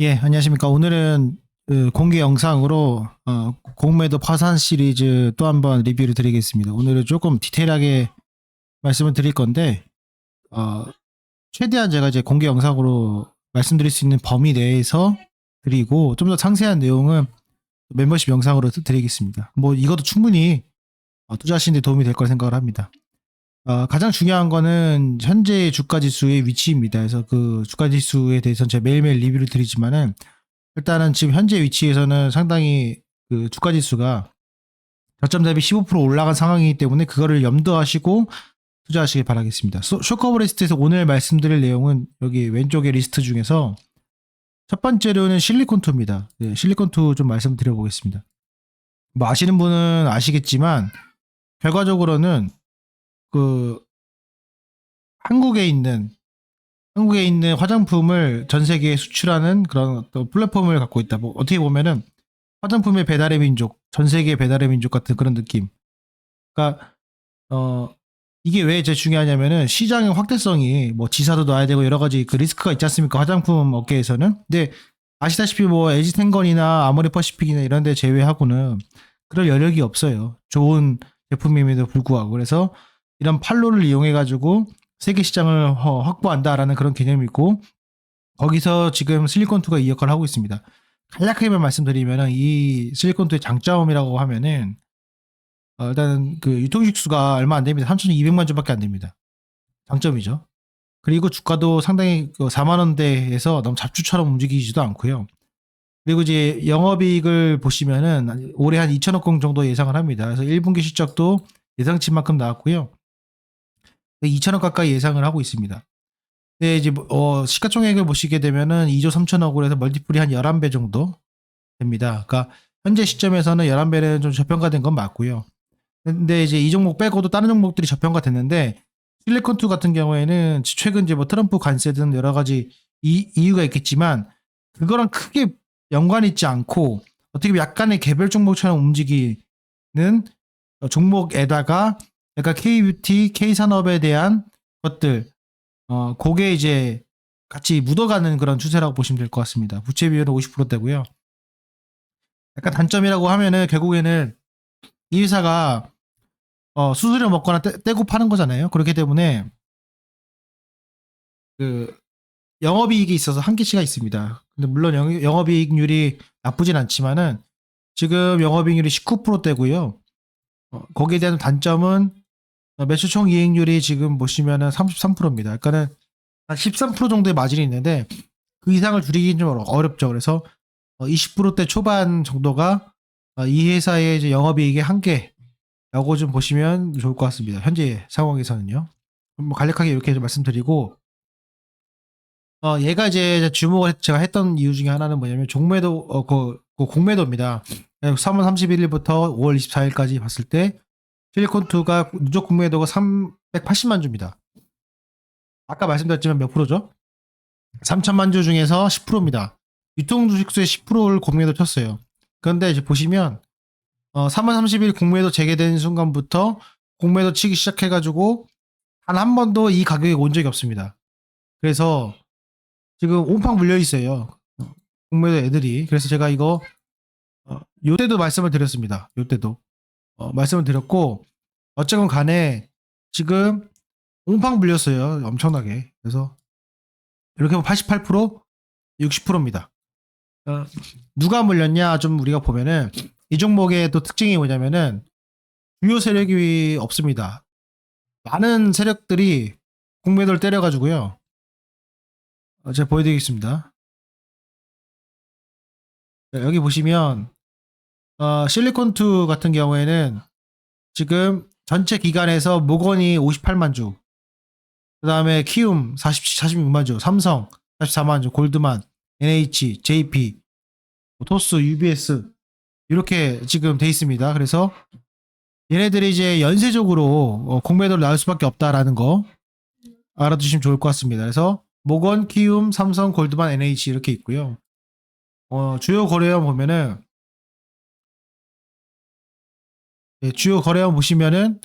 예, 안녕하십니까. 오늘은 그 공개 영상으로 어, 공매도 파산 시리즈 또 한번 리뷰를 드리겠습니다. 오늘은 조금 디테일하게 말씀을 드릴 건데 어, 최대한 제가 이제 공개 영상으로 말씀드릴 수 있는 범위 내에서 드리고 좀 더 상세한 내용은 멤버십 영상으로 드리겠습니다. 뭐 이것도 충분히 어, 투자하시는 데 도움이 될 거라 생각을 합니다. 어, 가장 중요한 거는 현재 주가 지수의 위치입니다. 그래서 그 주가 지수에 대해서는 제가 매일매일 리뷰를 드리지만은 일단은 지금 현재 위치에서는 상당히 그 주가 지수가 저점 대비 15% 올라간 상황이기 때문에 그거를 염두하시고 투자하시길 바라겠습니다. 소- 쇼커브레스트에서 오늘 말씀드릴 내용은 여기 왼쪽의 리스트 중에서 첫 번째로는 실리콘2입니다. 네, 실리콘2 좀 말씀드려 보겠습니다. 뭐 아시는 분은 아시겠지만 결과적으로는 그 한국에 있는 한국에 있는 화장품을 전 세계에 수출하는 그런 어떤 플랫폼을 갖고 있다. 뭐 어떻게 보면은 화장품의 배달의 민족, 전 세계 배달의 민족 같은 그런 느낌. 그러니까 어 이게 왜 제일 중요하냐면은 시장의 확대성이 뭐 지사도 놔야 되고 여러 가지 그 리스크가 있지 않습니까? 화장품 업계에서는. 근데 아시다시피 뭐 LG 텐건이나 아모레 퍼시픽이나 이런 데 제외하고는 그럴 여력이 없어요. 좋은 제품임에도 불구하고. 그래서 이런 판로를 이용해 가지고 세계 시장을 허- 확보한다라는 그런 개념이 있고 거기서 지금 실리콘2가 이 역할을 하고 있습니다. 간략하게만 말씀드리면은 이 실리콘2의 장점이라고 하면은 어, 일단 그 유통식수가 얼마 안 됩니다. 3,200만 주밖에 안 됩니다. 장점이죠. 그리고 주가도 상당히 그 4만 원대에서 너무 잡주처럼 움직이지도 않고요. 그리고 이제 영업이익을 보시면은 올해 한 2천억 원 정도 예상을 합니다. 그래서 1분기 실적도 예상치만큼 나왔고요. 2천억 가까이 예상을 하고 있습니다. 근데 이제 뭐, 어, 시가총액을 보시게 되면은 2조 3천억으로 해서 멀티플이 한 11배 정도 됩니다. 그러니까 현재 시점에서는 11배는 좀 저평가된 건 맞고요. 근데 이제 이 종목 빼고도 다른 종목들이 저평가됐는데 실리콘2 같은 경우에는 최근 이제 뭐 트럼프 관세든 여러 가지 이, 이유가 있겠지만 그거랑 크게 연관이 있지 않고 어떻게 약간의 개별 종목처럼 움직이는 어, 종목에다가 약간 K뷰티, K산업에 대한 것들, 어, 그게 이제 같이 묻어가는 그런 추세라고 보시면 될 것 같습니다. 부채 비율은 50%대고요. 약간 단점이라고 하면은 결국에는 이 회사가 어, 수수료 먹거나 떼, 떼고 파는 거잖아요. 그렇기 때문에 그 영업이익이 있어서 한계치가 있습니다. 근데 물론 영, 영업이익률이 나쁘진 않지만은 지금 영업이익률이 19%대고요. 어, 거기에 대한 단점은 어, 매출 총 이익률이 지금 보시면은 33%입니다. 그러니까는 한 13% 정도의 마진이 있는데 그 이상을 줄이기는 좀 어렵죠. 그래서 어, 20%대 초반 정도가 어, 이 회사의 이제 영업이익의 한계라고 좀 보시면 좋을 것 같습니다. 현재 상황에서는요. 뭐 간략하게 이렇게 좀 말씀드리고 어, 얘가 이제 주목을 했- 제가 했던 이유 중에 하나는 뭐냐면 종매도 어, 그, 그 공매도입니다. 3월 31일부터 5월 24일까지 봤을 때 실리콘2가 누적 공매도가 380만 주입니다. 아까 말씀드렸지만 몇 프로죠? 3천만 주 중에서 10%입니다. 유통 주식수의 10%를 공매도 쳤어요. 그런데 이제 보시면 어, 3월 30일 공매도 재개된 순간부터 공매도 치기 시작해가지고 단 한 번도 이 가격에 온 적이 없습니다. 그래서 지금 온팡 물려 있어요. 어, 공매도 애들이. 그래서 제가 이거 어, 요때도 말씀을 드렸습니다. 요때도 어, 말씀을 드렸고 어쨌건 간에 지금 옹팡 물렸어요. 엄청나게. 그래서 이렇게 보면 88% 60%입니다. 어, 누가 물렸냐 좀 우리가 보면은 이 종목의 또 특징이 뭐냐면은 주요 세력이 없습니다. 많은 세력들이 공매도를 때려가지고요. 어, 제가 보여드리겠습니다. 네, 여기 보시면 어, 실리콘2 같은 경우에는 지금 전체 기간에서 모건이 58만 주, 그 다음에 키움 40, 46만 주, 삼성 44만 주, 골드만, NH, JP, 뭐 토스, UBS 이렇게 지금 돼 있습니다. 그래서 얘네들이 이제 연쇄적으로 어, 공매도를 나올 수밖에 없다라는 거 알아두시면 좋을 것 같습니다. 그래서 모건, 키움, 삼성, 골드만, NH 이렇게 있고요. 어, 주요 거래량 보면은 주요 거래량 보시면은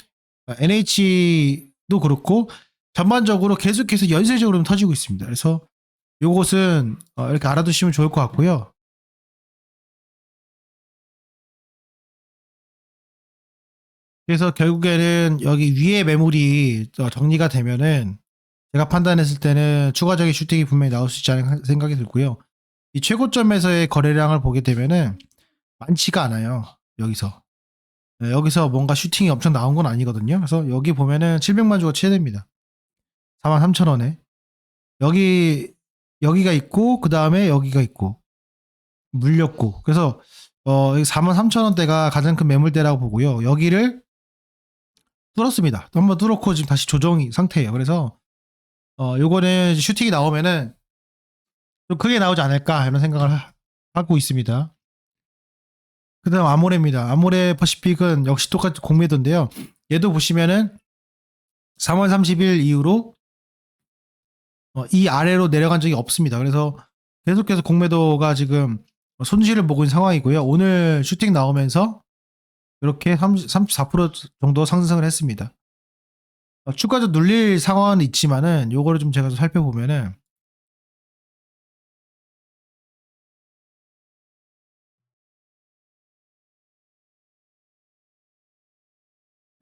NH도 그렇고 전반적으로 계속해서 연쇄적으로 터지고 있습니다. 그래서 요것은 어, 이렇게 알아두시면 좋을 것 같고요. 그래서 결국에는 여기 위에 매물이 어, 정리가 되면은 제가 판단했을 때는 추가적인 슈팅이 분명히 나올 수 있지 않을까 생각이 들고요. 이 최고점에서의 거래량을 보게 되면은 많지가 않아요. 여기서. 네, 여기서 뭔가 슈팅이 엄청 나온 건 아니거든요. 그래서 여기 보면은 700만 주가 최대입니다. 43,000원에. 여기, 여기가 있고, 그 다음에 여기가 있고, 물렸고. 그래서, 어, 43,000원대가 가장 큰 매물대라고 보고요. 여기를 뚫었습니다. 또 한번 뚫었고, 지금 다시 조정 상태예요. 그래서, 어, 요거는 슈팅이 나오면은 좀 크게 나오지 않을까, 이런 생각을 하- 하고 있습니다. 그 다음 아모레입니다. 아모레 퍼시픽은 역시 똑같이 공매도인데요. 얘도 보시면은 3월 30일 이후로 어, 이 아래로 내려간 적이 없습니다. 그래서 계속해서 공매도가 지금 손실을 보고 있는 상황이고요. 오늘 슈팅 나오면서 이렇게 30, 34% 정도 상승을 했습니다. 어, 추가적으로 눌릴 상황은 있지만은 요거를 좀 제가 좀 살펴보면은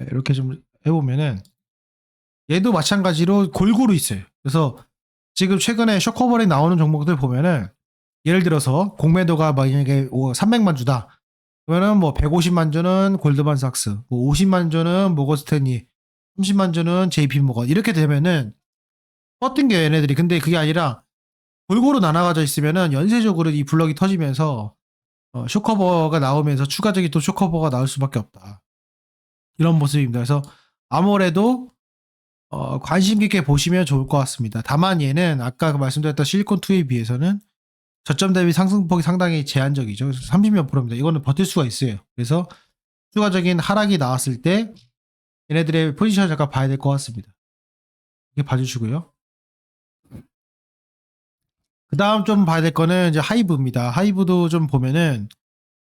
이렇게 좀 해보면은 얘도 마찬가지로 골고루 있어요. 그래서 지금 최근에 쇼커버링 나오는 종목들 보면은 예를 들어서 공매도가 만약에 300만 주다. 그러면은 뭐 150만 주는 골드만삭스, 뭐 50만 주는 모거스탠리, 30만 주는 JP 모건 이렇게 되면은 뻗뜬게 얘네들이 근데 그게 아니라 골고루 나눠가져 있으면은 연쇄적으로 이 블럭이 터지면서 어, 쇼커버가 나오면서 추가적인 또 쇼커버가 나올 수밖에 없다. 이런 모습입니다. 그래서 아무래도 어, 관심 깊게 보시면 좋을 것 같습니다. 다만 얘는 아까 말씀드렸던 실리콘 2에 비해서는 저점 대비 상승폭이 상당히 제한적이죠. 그래서 30몇 프로입니다. 이거는 버틸 수가 있어요. 그래서 추가적인 하락이 나왔을 때 얘네들의 포지션을 잠깐 봐야 될 것 같습니다. 이렇게 봐주시고요. 그 다음 좀 봐야 될 거는 이제 하이브입니다. 하이브도 좀 보면은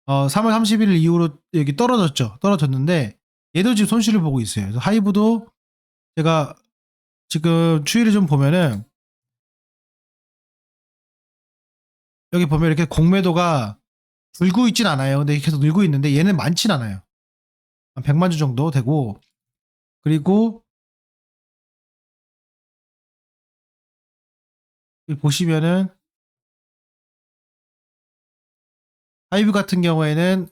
어, 3월 31일 이후로 여기 떨어졌죠. 떨어졌는데 얘도 지금 손실을 보고 있어요. 하이브도 제가 지금 추이를 좀 보면은 여기 보면 이렇게 공매도가 줄고 있진 않아요. 근데 계속 늘고 있는데 얘는 많진 않아요. 한 100만 주 정도 되고 그리고 보시면은 하이브 같은 경우에는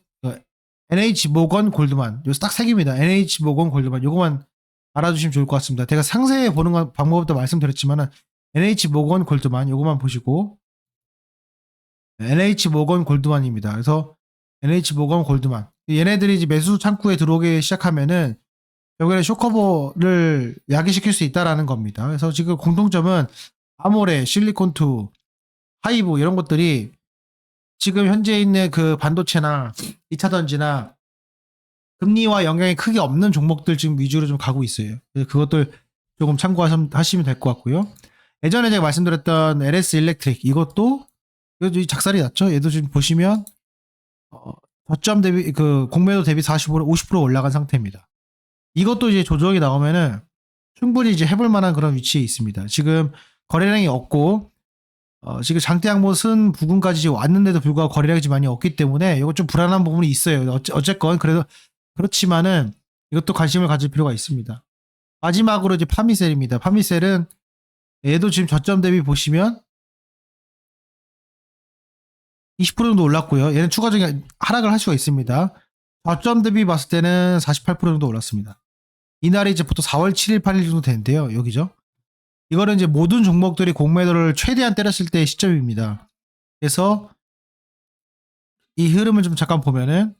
NH 모건 골드만 요딱 세 개입니다. NH 모건 골드만 요거만 알아두시면 좋을 것 같습니다. 제가 상세히 보는 건 방법도 말씀드렸지만은 NH 모건 골드만 요거만 보시고 NH 모건 골드만입니다. 그래서 NH 모건 골드만 얘네들이 이제 매수 창구에 들어오기 시작하면은 결국에는 쇼커버를 야기시킬 수 있다라는 겁니다. 그래서 지금 공통점은 아모레, 실리콘2, 하이브 이런 것들이 지금 현재 있는 그 반도체나 2차 전지나 금리와 영향이 크게 없는 종목들 지금 위주로 좀 가고 있어요. 그것들 조금 참고하시면 될 것 같고요. 예전에 제가 말씀드렸던 LS 일렉트릭 이것도 작살이 났죠. 얘도 지금 보시면 어, 저점 대비 그 공매도 대비 40% 50% 올라간 상태입니다. 이것도 이제 조정이 나오면은 충분히 이제 해볼 만한 그런 위치에 있습니다. 지금 거래량이 없고 어, 지금 장대 쓴 부근까지 왔는데도 불구하고 거래량이 좀 많이 없기 때문에 이거 좀 불안한 부분이 있어요. 어째, 어쨌건 그래도 그렇지만은 이것도 관심을 가질 필요가 있습니다. 마지막으로 이제 파미셀입니다. 파미셀은 얘도 지금 저점 대비 보시면 20% 정도 올랐고요. 얘는 추가적인 하락을 할 수가 있습니다. 저점 대비 봤을 때는 48% 정도 올랐습니다. 이날이 이제 보통 4월 7일, 8일 정도 되는데요. 여기죠. 이거는 이제 모든 종목들이 공매도를 최대한 때렸을 때의 시점입니다. 그래서 이 흐름을 좀 잠깐 보면은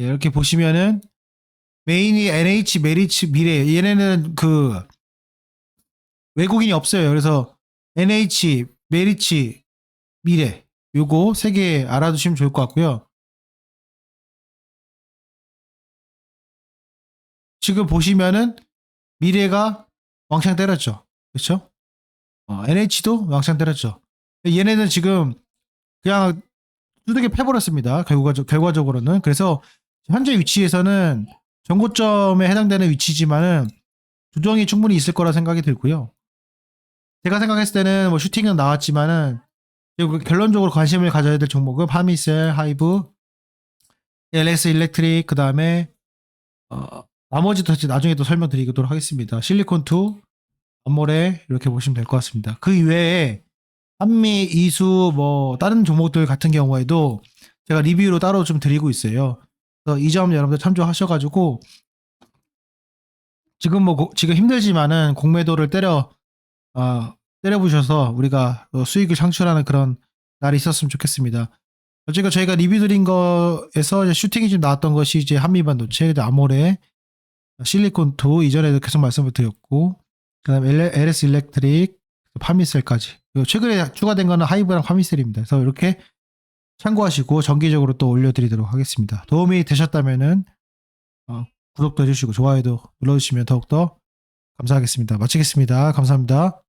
예, 이렇게 보시면은 메인이 NH, 메리츠, 미래 얘네는 그 외국인이 없어요. 그래서 NH, 메리츠, 미래 요거 세 개 알아두시면 좋을 것 같고요. 지금 보시면은 미래가 왕창 때렸죠. 그렇죠? 어, NH도 왕창 때렸죠. 얘네는 지금 그냥 두들겨 패버렸습니다. 결과적, 결과적으로는. 그래서 현재 위치에서는 전고점에 해당되는 위치지만은 조정이 충분히 있을 거라 생각이 들고요. 제가 생각했을 때는 뭐 슈팅은 나왔지만은 그리고 결론적으로 관심을 가져야 될 종목은 파미셀, 하이브, LS 일렉트릭 그 다음에 어, 나머지도 나중에 또 설명드리도록 하겠습니다. 실리콘2, 엄모레 이렇게 보시면 될 것 같습니다. 그 이외에 한미, 이수 뭐 다른 종목들 같은 경우에도 제가 리뷰로 따로 좀 드리고 있어요. 그래서 이 점 여러분들 참조하셔가지고 지금 뭐 고- 지금 힘들지만은 공매도를 때려 어, 때려부셔서 우리가 어, 수익을 창출하는 그런 날이 있었으면 좋겠습니다. 어쨌든 저희가 리뷰 드린 거에서 슈팅이 좀 나왔던 것이 이제 한미반도체, 아모레, 실리콘2 이전에도 계속 말씀을 드렸고, 그다음 LS 일렉트릭, 파미셀까지. 최근에 추가된 거는 하이브랑 파미셀입니다. 그래서 이렇게 참고하시고 정기적으로 또 올려드리도록 하겠습니다. 도움이 되셨다면은 어, 구독도 해주시고 좋아요도 눌러주시면 더욱더 감사하겠습니다. 마치겠습니다. 감사합니다.